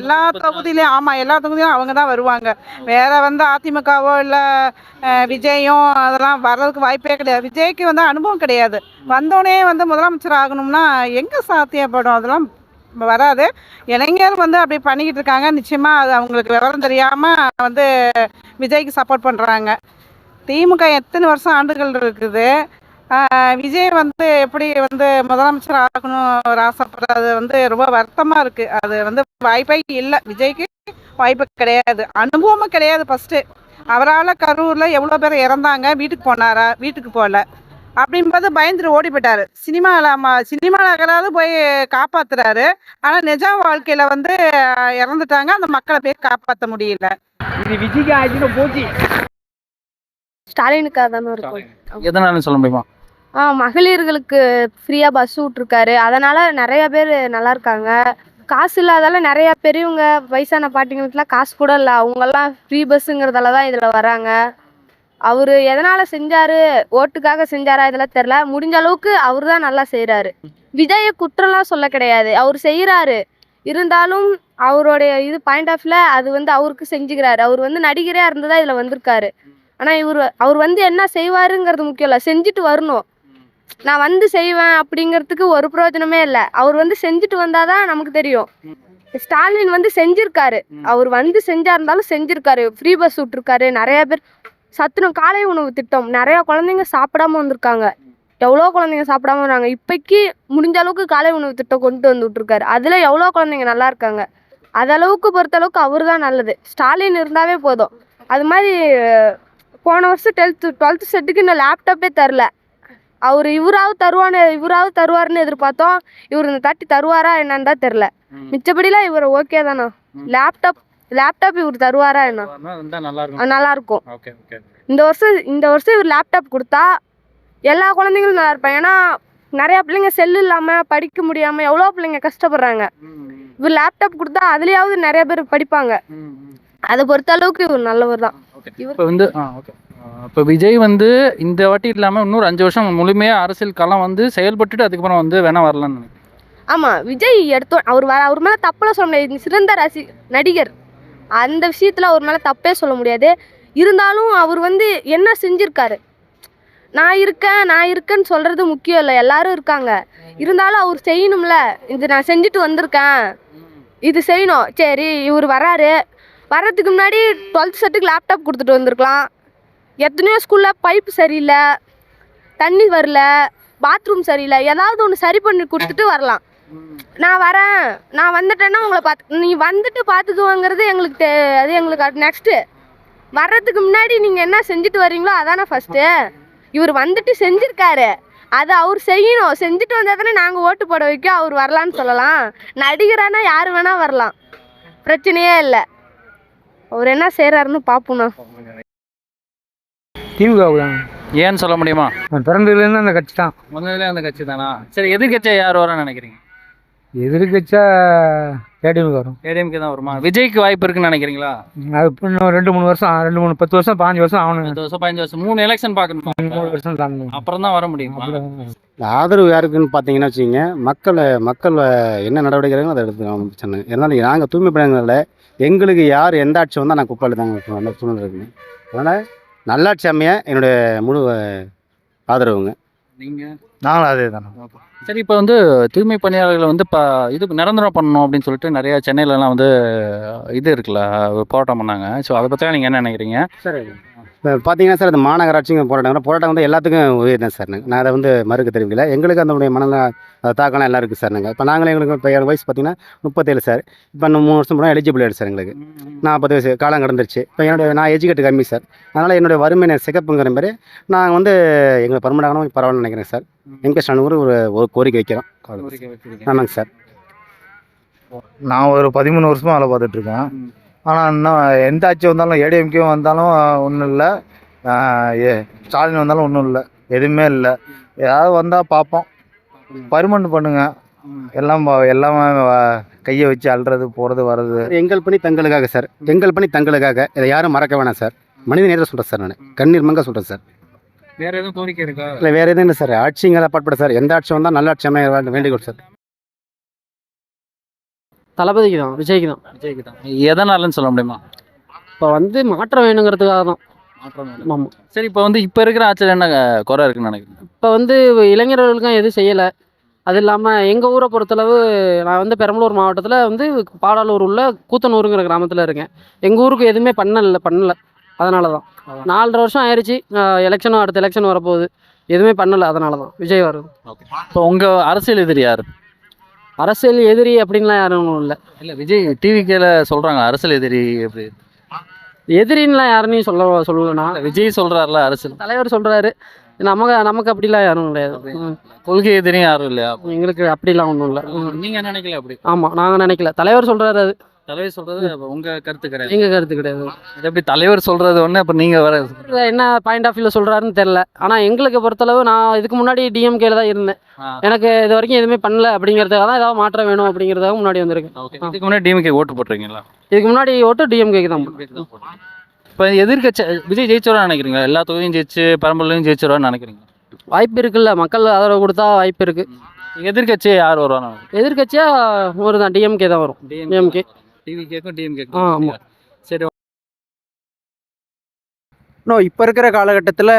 O: எல்லா தொகுதியிலையும் ஆமா எல்லா தொகுதியிலும் அவங்க தான் வருவாங்க. வேற வந்து அதிமுகவோ இல்ல விஜயும் அதெல்லாம் வர்றதுக்கு வாய்ப்பே கிடையாது. விஜய்க்கு வந்து அனுபவம் கிடையாது. வந்தோடனே வந்து முதலமைச்சர் ஆகணும்னா எங்க சாத்தியப்படும்? அதெல்லாம் வராது. இளைஞர் வந்து அப்படி பண்ணிக்கிட்டு இருக்காங்க. நிச்சயமா அது அவங்களுக்கு விவரம் தெரியாம வந்து விஜய்க்கு சப்போர்ட் பண்றாங்க. திமுக எத்தனை வருஷம் ஆண்டுகள் இருக்குது. விஜய் வந்து எப்படி வந்து முதலமைச்சர் ஆகணும் ஒரு ஆசைப்படுறது வந்து ரொம்ப வருத்தமாக இருக்குது அது வந்து வாய்ப்பே இல்லை. விஜய்க்கு வாய்ப்பு கிடையாது. அனுபவமும் கிடையாது ஃபஸ்ட்டு அவரால் கரூரில் எவ்வளோ பேர் இறந்தாங்க வீட்டுக்கு போனாரா வீட்டுக்கு போகல அப்படின்போது பயந்துட்டு ஓடி போயிட்டாரு. சினிமாவில் சினிமா நகராவது போய் காப்பாத்துறாரு. ஆனால் நிஜ வாழ்க்கையில் வந்து இறந்துட்டாங்க. அந்த மக்களை போய் காப்பாற்ற முடியல.
M: ஸ்டாலினுக்காக தானே இருக்கும்
A: எதனால சொல்ல முடியுமா?
M: ஆ மகளிர்களுக்கு ஃப்ரீயாக பஸ் விட்ருக்காரு அதனால் நிறைய பேர் நல்லா இருக்காங்க. காசு இல்லாதால நிறைய பெரியவங்க வயசான பாட்டிங்களுக்குலாம் காசு கூட இல்லை. அவங்கெல்லாம் ஃப்ரீ பஸ்ஸுங்கிறதால தான் இதில் வராங்க. அவர் எதனால் செஞ்சார்? ஓட்டுக்காக செஞ்சாரா? இதெல்லாம் தெரில முடிஞ்ச அளவுக்கு அவர் தான் நல்லா செய்கிறாரு விஜயை குற்றம்லாம் சொல்ல கிடையாது. அவர் செய்கிறாரு இருந்தாலும் அவருடைய இது பாயிண்ட் ஆஃப்ல அது வந்து அவருக்கு செஞ்சுக்கிறாரு. அவர் வந்து நடிகரே இருந்ததா இதில் வந்திருக்காரு. ஆனால் இவர் அவர் வந்து என்ன செய்வாருங்கிறது முக்கியம் இல்லை. செஞ்சுட்டு வரணும். நான் வந்து செய்வேன் அப்படிங்கிறதுக்கு ஒரு பிரயோஜனமே இல்லை. அவர் வந்து செஞ்சுட்டு வந்தாதான் நமக்கு தெரியும். ஸ்டாலின் வந்து செஞ்சிருக்காரு. அவர் வந்து செஞ்சா இருந்தாலும் செஞ்சிருக்காரு. ஃப்ரீ பஸ் விட்ருக்காரு நிறைய பேர் சத்துணம் காலை உணவு திட்டம். நிறைய குழந்தைங்க சாப்பிடாம வந்திருக்காங்க. எவ்வளோ குழந்தைங்க சாப்பிடாம வராங்க. இப்போக்கி முடிஞ்ச அளவுக்கு காலை உணவு திட்டம் கொண்டு வந்து விட்ருக்காரு அதில் எவ்வளோ குழந்தைங்க நல்லா இருக்காங்க? அதளவுக்கு பொறுத்தளவுக்கு அவர் தான் நல்லது. ஸ்டாலின் இருந்தாவே போதும். அது மாதிரி போன வருஷம் டென்த்து டுவெல்த்து செட்டுக்கு இன்னும் லேப்டாப்பே தரல. அவர் இவராவது தருவான்னு இவராவது தருவாருன்னு எதிர்பார்த்தோம். இவர் இந்த தட்டி தருவாரா என்னன்னு தான் தெரில மிச்சபடிலாம் இவர் ஓகே தானா. லேப்டாப் லேப்டாப் இவர் தருவாரா என்ன?
A: நல்லா இருக்கும்.
M: இந்த வருஷம் இந்த வருஷம் இவர் லேப்டாப் கொடுத்தா எல்லா குழந்தைங்களும் நல்லா இருப்பாங்க. ஏன்னா நிறையா பிள்ளைங்க செல்லு இல்லாமல் படிக்க முடியாமல் எவ்வளோ பிள்ளைங்க கஷ்டப்படுறாங்க. இவர் லேப்டாப் கொடுத்தா அதுலேயாவது நிறைய பேர் படிப்பாங்க. அதை பொறுத்த அளவுக்கு இவர் நல்லவர் தான். இவர்
A: இப்போ வந்து ஆ ஓகே. இப்போ விஜய் வந்து இந்த வாட்டி இல்லாமல் இன்னொரு அஞ்சு வருஷம் முழுமையாக அரசியல் களம் வந்து செயல்பட்டுட்டு அதுக்கப்புறம் வந்து வேணா வரலான்னு நினைக்கிறேன்.
M: ஆமாம் விஜய் எடுத்தோம் அவர் வர அவர் மேலே தப்பெல்லாம் சொல்ல முடியாது. சிறந்த ரசி நடிகர். அந்த விஷயத்தில் அவர் மேலே தப்பே சொல்ல முடியாது. இருந்தாலும் அவர் வந்து என்ன செஞ்சிருக்காரு? நான் இருக்கேன் நான் இருக்கேன்னு சொல்கிறது முக்கியம் இல்லை. எல்லாரும் இருக்காங்க. இருந்தாலும் அவர் செய்யணும்ல. இது நான் செஞ்சுட்டு வந்திருக்கேன். இது செய்யணும். சரி இவர் வராரு. வர்றதுக்கு முன்னாடி டுவெல்த் செட்டுக்கு லேப்டாப் கொடுத்துட்டு வந்திருக்கலாம். எத்தனையோ ஸ்கூலில் பைப் சரியில்லை தண்ணி வரல பாத்ரூம் சரியில்லை ஏதாவது ஒன்று சரி பண்ணி கொடுத்துட்டு வரலாம். நான் வரேன். நான் வந்துட்டேன்னா உங்களை பார்த்து நீ வந்துட்டு பார்த்துக்குவாங்கிறது எங்களுக்கு தே அது எங்களுக்கு நெக்ஸ்ட்டு வர்றதுக்கு முன்னாடி நீங்கள் என்ன செஞ்சுட்டு வர்றீங்களோ அதானே ஃபஸ்ட்டு இவர் வந்துட்டு செஞ்சுருக்காரு. அது அவர் செய்யணும். செஞ்சுட்டு வந்தால் தானே நாங்கள் ஓட்டு போட வைக்க அவர் வரலான்னு சொல்லலாம். நடிகரானா யார் வேணால் வரலாம். பிரச்சனையே இல்லை. அவர் என்ன செய்கிறாருன்னு பார்ப்போண்ணா
C: திமுக தான்
A: ஏன்னு சொல்ல முடியுமா?
C: பிறந்ததுலேருந்து அந்த கட்சி தான்.
A: முதல்ல அந்த கட்சி தானா? சரி எதிர்கட்சியா யார் வரான்னு நினைக்கிறீங்க?
C: எதிர்கட்சா ஏடிஎம்கே வரும்.
A: ஏடிஎம்கே தான் வருமா? விஜய்க்கு வாய்ப்பு இருக்குன்னு நினைக்கிறீங்களா?
C: அது இப்போ இன்னும் ரெண்டு மூணு வருஷம் ரெண்டு மூணு பத்து வருஷம் பாஞ்சு வருஷம் ஆகணும்.
A: பத்து வருஷம் பதினஞ்சு வருஷம் மூணு எலெக்ஷன் பார்க்கணும்?
C: மூணு வருஷம் தாண்டணும்
A: அப்புறம் தான் வர முடியுமா?
P: இந்த ஆதரவு யாருக்குன்னு பார்த்தீங்கன்னா வச்சுக்கோங்க மக்களை மக்கள் என்ன நடவடிக்கை அதை எடுத்து பிரச்சனை அதனால் நாங்கள் தூய்மை பணியாளர்ல எங்களுக்கு யார் எந்த ஆட்சி வந்தால் நான் குப்பாளி தாங்க அந்த சூழ்நிலை இருக்குங்க அதனால் நல்லாட்சி அமைய என்னுடைய முழு ஆதரவுங்க.
A: நீங்கள்
F: நாங்களும் அதே தானே.
A: சரி இப்போ வந்து தூய்மை பணியாளர்களை வந்து இப்போ இது நிரந்தரம் பண்ணணும் அப்படின்னு சொல்லிட்டு நிறைய சென்னையிலலாம் வந்து இது இருக்குல்ல போராட்டம் பண்ணாங்க. ஸோ அதை பற்றி நீங்கள் என்ன நினைக்கிறீங்க?
P: சரி. பார்த்தீங்கன்னா சார் இந்த மாநகராட்சிங்க போராட்டம் போராட்டம் வந்து எல்லாத்துக்கும் உதவி தான் சார் நான் அதை வந்து மறுக்க தெரிவிக்கல. எங்களுக்கு அதனுடைய மனநல அது தாக்கம்லாம் எல்லாம் இருக்குது சார் நாங்கள் இப்போ நாங்களே எங்களுக்கு இப்போ என் வயசு பார்த்தீங்கன்னா முப்பத்தேழு சார். இப்போ இன்னும் மூணு வருஷம் போனால் எலிஜிபிள் ஆகிடுச்சு சார் எங்களுக்கு. நாற்பது வயசு காலம் கடந்துருச்சு. இப்போ என்னுடைய நான் எஜுகேட் கம்மி சார். அதனால் என்னுடைய வறுமை நான் சிகப்புங்கிற மாதிரி நான் வந்து எங்களுக்கு பர்மனெண்ட் ஆகணும் பரவாயில்ல நினைக்கிறேன் சார். எங்க ஸ்டாண்ட் ஒரு ஒரு கோரிக்கை வைக்கிறோம். ஆமாங்க சார்.
F: நான் ஒரு பதிமூணு வருஷமா வேலை பார்த்துட்டு இருக்கேன். ஆனால் இன்னும் எந்த ஆட்சி வந்தாலும் ஏடிஎம்கே வந்தாலும் ஒன்றும் இல்லை. ஏ ஸ்டாலின் வந்தாலும் ஒன்றும் இல்லை. எதுவுமே இல்லை. ஏதாவது வந்தால் பார்ப்போம் பர்மனெண்ட் பண்ணுங்க. எல்லாம் எல்லாமே கையை வச்சு அள்ளுறது போகிறது வர்றது.
P: எங்கள் பணி தங்களுக்காக சார். எங்கள் பணி தங்களுக்காக. இதை யாரும் மறக்க வேணாம் சார். மனித நேரம் சொல்கிறேன் சார் நான். கண்ணீர் மங்க சொல்கிறேன் சார்.
A: வேற எதுவும் கோரிக்கை இருக்கா?
P: இல்லை வேறு எதுவும் இல்லை சார். ஆட்சிங்கிற அப்பாற்பட சார். எந்த ஆட்சி வந்தால் நல்ல ஆட்சி அமைய வேண்டும் வேண்டிக்கொள் சார்.
Q: தளபதிக்கு தான் விஜய்க்கு தான்
A: விஜய்க்கு தான் எதனாலன்னு சொல்ல முடியுமா?
Q: இப்போ வந்து மாற்றம் வேணுங்கிறதுக்காக தான். ஆமாம்
A: சரி இப்போ வந்து இப்போ இருக்கிற ஆட்சியில் என்ன குறை இருக்குன்னு நினைக்கிறேன்
Q: இப்போ வந்து இளைஞர்களுக்கும் எதுவும் செய்யலை. அது இல்லாமல் எங்கள் ஊரை பொறுத்தளவு நான் வந்து பெரம்பலூர் மாவட்டத்தில் வந்து பாடாலூர் உள்ள கூத்தனூருங்கிற கிராமத்தில் இருக்கேன். எங்கள் ஊருக்கு எதுவுமே பண்ணல பண்ணல. அதனால தான் நாலரை வருஷம் ஆயிடுச்சு எலெக்ஷனும் அடுத்த எலெக்ஷன் வரப்போகுது. எதுவுமே பண்ணலை அதனால தான் விஜய் வருது.
A: இப்போ உங்கள் அரசியல் எதிரி யார்?
Q: அரசியல் எதிரி அப்படின்லாம் யாரும் இல்லை.
A: இல்லை விஜய் டிவிக்கில் சொல்கிறாங்க அரசியல் எதிரி அப்படி
Q: எதிரின்லாம் யாருனையும் சொல்ல சொல்லலைண்ணா.
A: விஜய் சொல்கிறாருல அரசியல்.
Q: தலைவர் சொல்கிறாரு நமக்கு நமக்கு அப்படிலாம் யாரும் கிடையாது.
A: கொள்கை எதிரியும் யாரும் இல்லையா?
Q: எங்களுக்கு அப்படிலாம் ஒன்றும் இல்லை.
A: நீங்கள் நினைக்கல அப்படி?
Q: ஆமாம் நாங்கள் நினைக்கல. தலைவர் சொல்கிறாரு அது.
A: தலைவர் சொல்கிறது உங்கள் கருத்து கிடையாது.
Q: எங்கள் கருத்து கிடையாது.
A: எப்படி தலைவர் சொல்கிறது ஒன்று அப்போ நீங்கள் வர
Q: என்ன பாயிண்ட் ஆஃப் வியூவில் சொல்கிறாருன்னு தெரில ஆனால் எங்களுக்கு பொறுத்தளவு நான் இதுக்கு முன்னாடி டிஎம்கேல தான் இருந்தேன். எனக்கு இது வரைக்கும் எதுவுமே பண்ணல அப்படிங்கிறதுக்காக தான் ஏதாவது மாற்றம் வேணும் அப்படிங்கிறதுக்காக முன்னாடி வந்திருக்கேன்.
A: இதுக்கு முன்னாடி டிஎம்கே ஓட்டு போட்டுருக்கீங்களா?
Q: இதுக்கு முன்னாடி ஓட்டு டிஎம்கேக்கு தான்.
A: இப்போ எதிர்க்கட்சி விஜய் ஜெயிச்சிருவான்னு நினைக்கிறீங்களா? எல்லா தொகுதியும் ஜெயிச்சு பெரம்பலூர்லையும் ஜெயிச்சிருவான்னு நினைக்கிறீங்க
Q: வாய்ப்பு இருக்குல்ல மக்கள் ஆதரவு கொடுத்தா வாய்ப்பு இருக்குது
A: எதிர்க்கட்சி யார் வருவாங்க?
Q: எதிர்க்கட்சியாக ஒரு தான் டிஎம்கே தான் வரும். டிஎம்கே
A: டிவி கேக்கும் டிஎம்
Q: ஆமாம்
A: சரி
R: இன்னும் இப்போ இருக்கிற காலகட்டத்தில்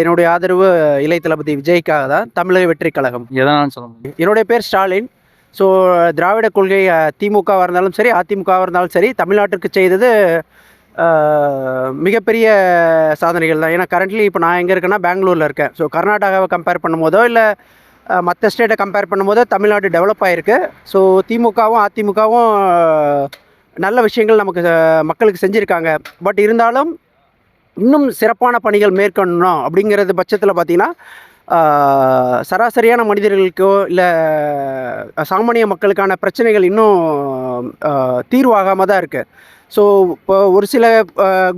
R: என்னுடைய ஆதரவு இளைய தளபதி விஜய்க்காக தான் தமிழக வெற்றி கழகம்.
A: எதனாலும் சொல்ல முடியும்?
R: என்னுடைய பேர் ஸ்டாலின். ஸோ திராவிட கொள்கை திமுகவாக இருந்தாலும் சரி அதிமுகவாக இருந்தாலும் சரி தமிழ்நாட்டிற்கு செய்தது மிகப்பெரிய சாதனைகள் தான். ஏன்னா கரண்ட்லி இப்போ நான் எங்கே இருக்கேன்னா பெங்களூரில் இருக்கேன். ஸோ கர்நாடகாவை கம்பேர் பண்ணும்போதோ இல்லை மற்ற ஸ்டேட்டை கம்பேர் பண்ணும்போதோ தமிழ்நாடு டெவலப் ஆகிருக்கு ஸோ திமுகவும் அதிமுகவும் நல்ல விஷயங்கள் நமக்கு மக்களுக்கு செஞ்சுருக்காங்க. பட் இருந்தாலும் இன்னும் சிறப்பான பணிகள் மேற்கொள்ளணும் அப்படிங்கிறது பட்சத்தில் பார்த்திங்கன்னா சராசரியான மனிதர்களுக்கோ இல்லை சாமானிய மக்களுக்கான பிரச்சனைகள் இன்னும் தீர்வாகாமல் தான் இருக்குது ஸோ இப்போ ஒரு சில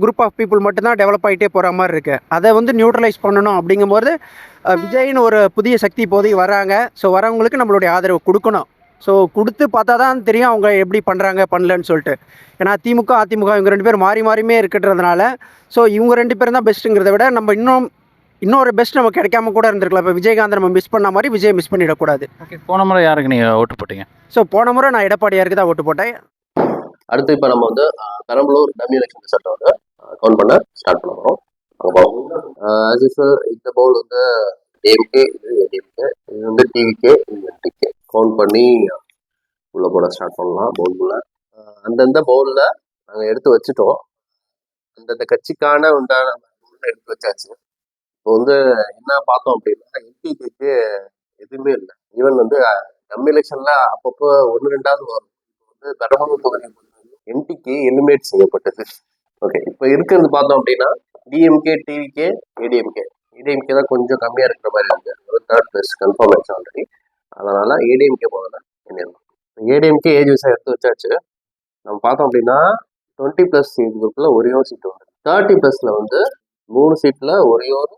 R: குரூப் ஆஃப் பீப்புள் மட்டும்தான் டெவலப் ஆகிட்டே போகிற மாதிரி இருக்குது அதை வந்து நியூட்ரலைஸ் பண்ணணும் அப்படிங்கும்போது விஜய்னு ஒரு புதிய சக்தி இப்போதைக்கு வராங்க. ஸோ வரவங்களுக்கு நம்மளுடைய ஆதரவு கொடுக்கணும். ஸோ கொடுத்து பார்த்தா தான் தெரியும் அவங்க எப்படி பண்ணுறாங்க பண்ணலன்னு சொல்லிட்டு. ஏன்னா திமுக அதிமுக இவங்க ரெண்டு பேரும் மாறி மாறியுமே இருக்கிறதுனால ஸோ இவங்க ரெண்டு பேரும் தான் பெஸ்ட்டுங்கிறத விட நம்ம இன்னும் இன்னொரு பெஸ்ட் நமக்கு கிடைக்காம கூட இருந்திருக்கலாம். இப்போ விஜயகாந்த் நம்ம மிஸ் பண்ண மாதிரி விஜய் மிஸ் பண்ணிடக்கூடாது.
A: ஓகே போன முறை யாருக்கு நீங்கள் ஓட்டு போட்டீங்க?
R: ஸோ போன முறை நான் எடப்பாடியாருக்கு தான் ஓட்டு போட்டேன்.
S: அடுத்து இப்போ நம்ம வந்து பெரம்பலூர் டம்மி எலெக்ஷன் ரிசல்ட்டை வந்து கவுண்ட் பண்ண ஸ்டார்ட் பண்ண போகிறோம் அங்கே போவோம். ஆஸ் யூஸ்வல் இந்த பவுல் வந்து டிஎம்கே இது ஏடிஎம்கே இது வந்து டிவிகே இது என்டிகே கவுண்ட் பண்ணி உள்ளே போட ஸ்டார்ட் பண்ணலாம் பவுலுக்குள்ள அந்தந்த பவுலில் நாங்கள் எடுத்து வச்சுட்டோம். அந்தந்த கட்சிக்கான உண்டான பவுலில் எடுத்து வச்சாச்சு. இப்போ வந்து என்ன பார்த்தோம் அப்படின்னா என்டிகேக்கு எதுவுமே இல்லை. ஈவன் வந்து டம்மி எலெக்ஷன்ல அப்பப்போ ஒன்று ரெண்டாவது வரும் இப்போ வந்து பெரம்பலூர் தொகுதி என்டிகே எலிமினேட் செய்யப்பட்டது. ஓகே இப்போ இருக்கிறது பார்த்தோம் அப்படின்னா டிஎம்கே டிவிகே ஏடிஎம்கே ஏடிஎம்கே தான் கொஞ்சம் கம்மியாக இருக்கிற மாதிரி இருக்கு. தேர்ட் பிளேஸ் கன்ஃபார்ம் ஆயிடுச்சு ஆல்ரெடி அதனால ஏடிஎம்கே போகல ஏடிஎம்கே ஏஜ் விசா எடுத்து வச்சாச்சு. நம்ம பார்த்தோம் அப்படின்னா டுவெண்ட்டி ப்ளஸ் ஏஜ் குரூப்பில் ஒரே ஒரு சீட்டு வந்து தேர்ட்டி ப்ளஸில் வந்து மூணு சீட்டில் ஒரே ஒரு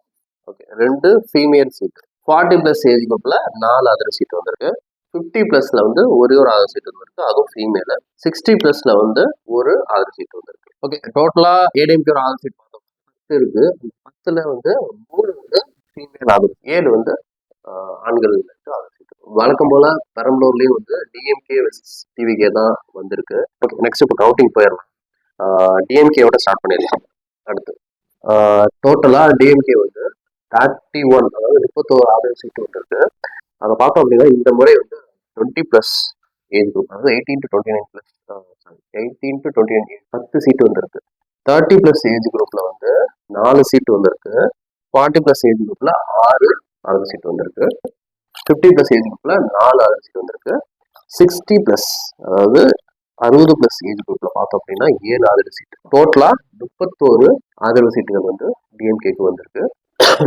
S: ஓகே ரெண்டு female seat forty plus age குரூப்பில் நாலு அதர் சீட் வந்திருக்கு. ஃபிஃப்டி ப்ளஸில் வந்து ஒரே ஒரு ஆதர் சீட் வந்திருக்கு. அதுவும் ஃபீமேலு சிக்ஸ்டி ப்ளஸில் வந்து ஒரு ஆதர் சீட் வந்திருக்கு. ஓகே டோட்டலாக ஏடிஎம்கே ஒரு ஆதர் சீட் பத்து இருக்கு. அந்த பத்தில் வந்து மூணு வந்து ஃபீமேல் ஆதர் ஏழு வந்து ஆண்கள் ஆதர் வழக்கம் போல பெரம்பலூர்லேயும் வந்து டிஎம்கே டிவிகே தான் வந்திருக்கு. ஓகே நெக்ஸ்ட் இப்போ கவுண்டிங் போயிடலாம். டிஎம்கேவோட ஸ்டார்ட் பண்ணிடலாம். அடுத்து. டோட்டலாக டிஎம்கே வந்து தேர்ட்டி ஒன் அதாவது முப்பத்தோரு ஆதரவு சீட்டு வந்திருக்கு. அதை பார்த்தோம் அப்படின்னா இந்த முறை வந்து டுவெண்ட்டி ப்ளஸ் ஏஜ் குரூப் அதாவது eighteen to twenty nine plus sorry eighteen to twenty nine பத்து சீட்டு வந்திருக்கு. தேர்ட்டி ப்ளஸ் ஏஜ் குரூப்பில் வந்து நாலு சீட்டு வந்திருக்கு. ஃபார்ட்டி ப்ளஸ் ஏஜ் குரூப்பில் ஆறு ஆறு சீட் வந்திருக்கு. ஃபிஃப்டி ப்ளஸ் ஏஜ் குரூப்பில் நாலு ஆறு சீட் வந்திருக்கு. சிக்ஸ்டி ப்ளஸ் அதாவது அறுபது ப்ளஸ் ஏஜ் குரூப்பில் பார்த்தோம் அப்படின்னா ஏழு ஆதரவு சீட்டு டோட்டலாக முப்பத்தோரு ஆதரவு சீட்டுகள் வந்து டிஎம்கேக்கு வந்திருக்கு.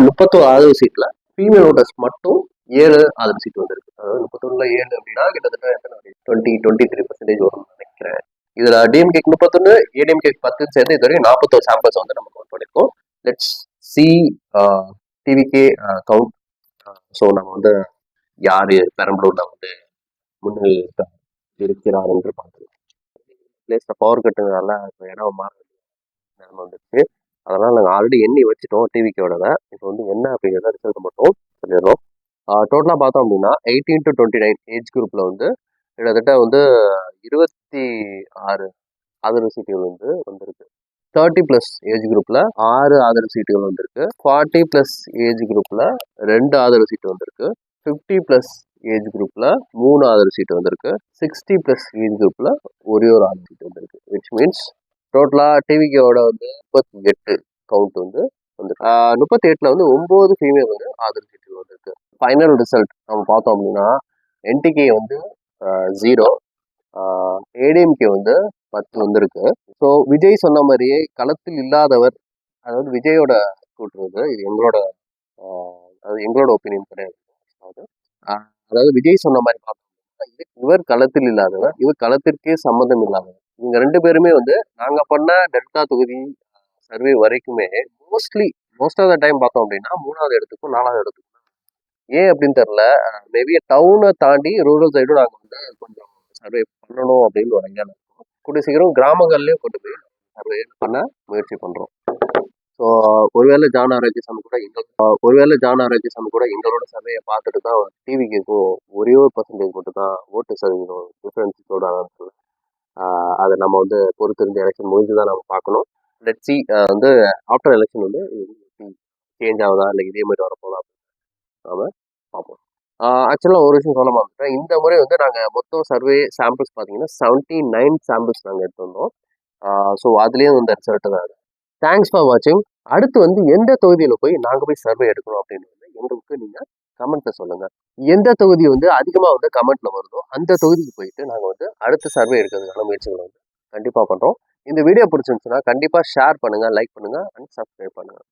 S: முப்பத்தோரு ஆதரவு சீட்டில் ஃபீமேல் ஓட்டர்ஸ் மட்டும் ஏழு ஆதரவு சீட் வந்திருக்கு. அதாவது முப்பத்தொன்னுல ஏழு அப்படின்னா கிட்டத்தட்ட டுவெண்ட்டி டுவெண்ட்டி த்ரீ பர்சன்டேஜ் வரும். இதில் டிஎம்கேக்கு முப்பத்தொன்று ஏடிஎம்கே பத்து சேர்ந்து இது வரைக்கும் நாற்பத்தோரு சாம்பிள்ஸ் வந்து நம்ம கவுண்ட் பண்ணிருக்கோம். Let's see TVK count so நம்ம வந்து யார் பெரம்பலூரில் வந்து முன்னிலை இருக்கிறார் என்று பார்க்கலாம். பிளேஸ்ல பவர் கட்டுனால இப்போ இடம் மாற நிலைமை வந்துருச்சு. அதனால் நாங்கள் ஆல்ரெடி எண்ணி வச்சுட்டோம் டிவிக்கோட இப்போ வந்து என்ன அப்படிங்கிறத ரிசல்ட் மட்டும் சொல்லிடுறோம். Uh, டோட்டலாக பார்த்தோம் அப்படின்னா eighteen to twenty nine age குரூப்பில் வந்து கிட்டத்தட்ட வந்து இருபத்தி ஆறு ஆதரவு சீட்டுகள் வந்து வந்திருக்கு. தேர்ட்டி ப்ளஸ் ஏஜ் குரூப்பில் ஆறு ஆதரவு சீட்டுகள் வந்திருக்கு. ஃபார்ட்டி ப்ளஸ் ஏஜ் குரூப்பில் ரெண்டு ஆதரவு சீட்டு வந்திருக்கு. ஃபிஃப்டி ப்ளஸ் ஏஜ் குரூப்பில் மூணு ஆதரவு சீட்டு வந்திருக்கு. சிக்ஸ்டி ப்ளஸ் ஏஜ் குரூப்பில் ஒரே ஒரு ஆதரவு சீட்டு வந்திருக்கு. விச் மீன்ஸ் டோட்டலாக டிவிக்கோட வந்து முப்பத்தி எட்டு கவுண்ட் வந்து வந்திருக்கு. முப்பத்தி எட்டில் வந்து ஒம்பது ஃபீமேல் வந்து ஆதரவு சீட்டுகள் வந்திருக்கு. ஃபைனல் ரிசல்ட் நம்ம பார்த்தோம் அப்படின்னா என்டிகே வந்து ஜீரோ ஏடிஎம்கே வந்து பத்து வந்திருக்கு. ஸோ விஜய் சொன்ன மாதிரியே களத்தில் இல்லாதவர் அதாவது விஜயோட கூட்டுறது இது எங்களோட அதாவது எங்களோட ஒப்பீனியன் கிடையாது. அதாவது அதாவது விஜய் சொன்ன மாதிரி பார்த்தோம்னா இது இவர் களத்தில் இல்லாதவர் இவர் களத்திற்கே சம்மந்தம் இல்லாதவர். இவங்க ரெண்டு பேருமே வந்து நாங்கள் பண்ண டெல்டா தொகுதி சர்வே வரைக்குமே mostly most of the time பார்த்தோம் அப்படின்னா மூணாவது இடத்துக்கும் நாலாவது இடத்துக்கும். ஏன் அப்படின்னு தெரில மேபி டவுனை தாண்டி ரூரல் சைடும் நாங்கள் வந்து கொஞ்சம் சர்வே பண்ணணும் அப்படின்னு ஒரு கூடிய சீக்கிரம் கிராமங்கள்லேயும் கொண்டு போய் சர்வே பண்ண முயற்சி பண்ணுறோம் ஸோ ஒருவேளை ஜான் ஆரோக்கியசாமி கூட எங்க ஆஹ் ஒருவேளை ஜான் ஆரோக்கியசாமி கூட எங்களோட சர்வையை பார்த்துட்டு தான் டிவிக்கும் ஒரே ஒரு பர்சன்டேஜ் மட்டும் தான் ஓட்டு சதவீதம் டிஃப்ரென்ஸோட அதை நம்ம வந்து பொறுத்திருந்து எலெக்ஷன் முடிஞ்சு தான் நம்ம பார்க்கணும். லெட் சி வந்து ஆஃப்டர் எலெக்ஷன் வந்து சேஞ்ச் ஆகுதா? இல்லை இதே மாதிரி வரப்போதா அப்படின்னு நாம பார்ப்போம். ஆக்சுவலாக ஒரு விஷயம் சொல்ல மாட்டேன் இந்த முறை வந்து நாங்கள் மொத்தம் சர்வே சாம்பிள்ஸ் பார்த்தீங்கன்னா செவன்ட்டி நைன் சாம்பிள்ஸ் நாங்கள் எடுத்து வந்தோம். ஸோ அதுலேயும் வந்து ரிசல்ட் தான் தேங்க்ஸ் ஃபார் வாட்சிங் அடுத்து வந்து எந்த தொகுதியில் போய் நாங்கள் போய் சர்வே எடுக்கணும் அப்படின்னு வந்து எங்களுக்கு நீங்கள் கமெண்ட்டில் சொல்லுங்கள் எந்த தொகுதி வந்து அதிகமாக வந்து கமெண்ட்டில் வருதோ அந்த தொகுதிக்கு போயிட்டு நாங்கள் வந்து அடுத்த சர்வே எடுக்கிறதுக்கான முயற்சிகளை வந்து கண்டிப்பாக பண்ணுறோம் இந்த வீடியோ பிடிச்சிருந்துச்சுன்னா கண்டிப்பாக ஷேர் பண்ணுங்கள் லைக் பண்ணுங்கள் அண்ட் சப்ஸ்கிரைப் பண்ணுங்கள்